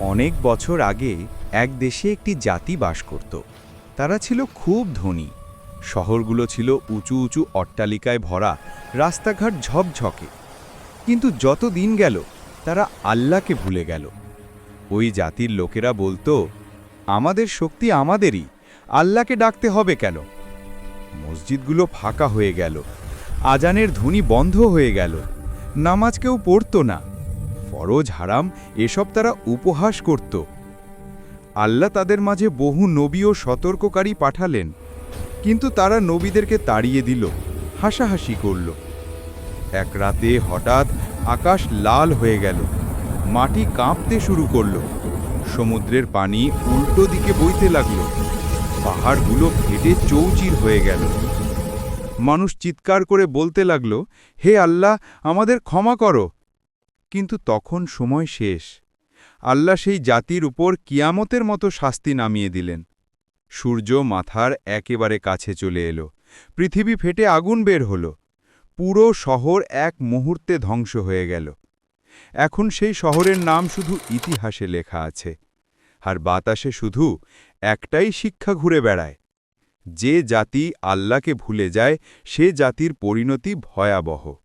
অনেক বছর আগে এক দেশে একটি জাতি বাস করত। তারা ছিল খুব ধনী। শহরগুলো ছিল উঁচু উঁচু অট্টালিকায় ভরা, রাস্তাঘাট ঝকঝকে। কিন্তু যত দিন গেল, তারা আল্লাহকে ভুলে গেল। ওই জাতির লোকেরা বলতো, আমাদের শক্তি আমাদেরই, আল্লাহকে ডাকতে হবে কেন? মসজিদগুলো ফাঁকা হয়ে গেল। আজানের ধ্বনি বন্ধ হয়ে গেল। নামাজ কেউ পড়তো না। ফরজ, হারাম এসব তারা উপহাস করত। আল্লাহ তাদের মাঝে বহু নবী ও সতর্ককারী পাঠালেন, কিন্তু তারা নবীদেরকে তাড়িয়ে দিল, হাসাহাসি করল। এক রাতে হঠাৎ আকাশ লাল হয়ে গেল, মাটি কাঁপতে শুরু করল, সমুদ্রের পানি উল্টো দিকে বইতে লাগল, পাহাড়গুলো ফেটে চৌচির হয়ে গেল। মানুষ চিৎকার করে বলতে লাগল, হে আল্লাহ, আমাদের ক্ষমা করো কিন্তু তখন সময় শেষ। আল্লাহ সেই জাতির উপর কিয়ামতের মতো শাস্তি নামিয়ে দিলেন। সূর্য মাথার একেবারে কাছে চলে এলো। পৃথিবী ফেটে আগুন বের হল। পুরো শহর এক মুহূর্তে ধ্বংস হয়ে গেল। এখন সেই শহরের নাম শুধু ইতিহাসে লেখা আছে। আর বাতাসে শুধু একটাই শিক্ষা ঘুরে বেড়ায়। যে জাতি আল্লাহকে ভুলে যায়, সে জাতির পরিণতি ভয়াবহ।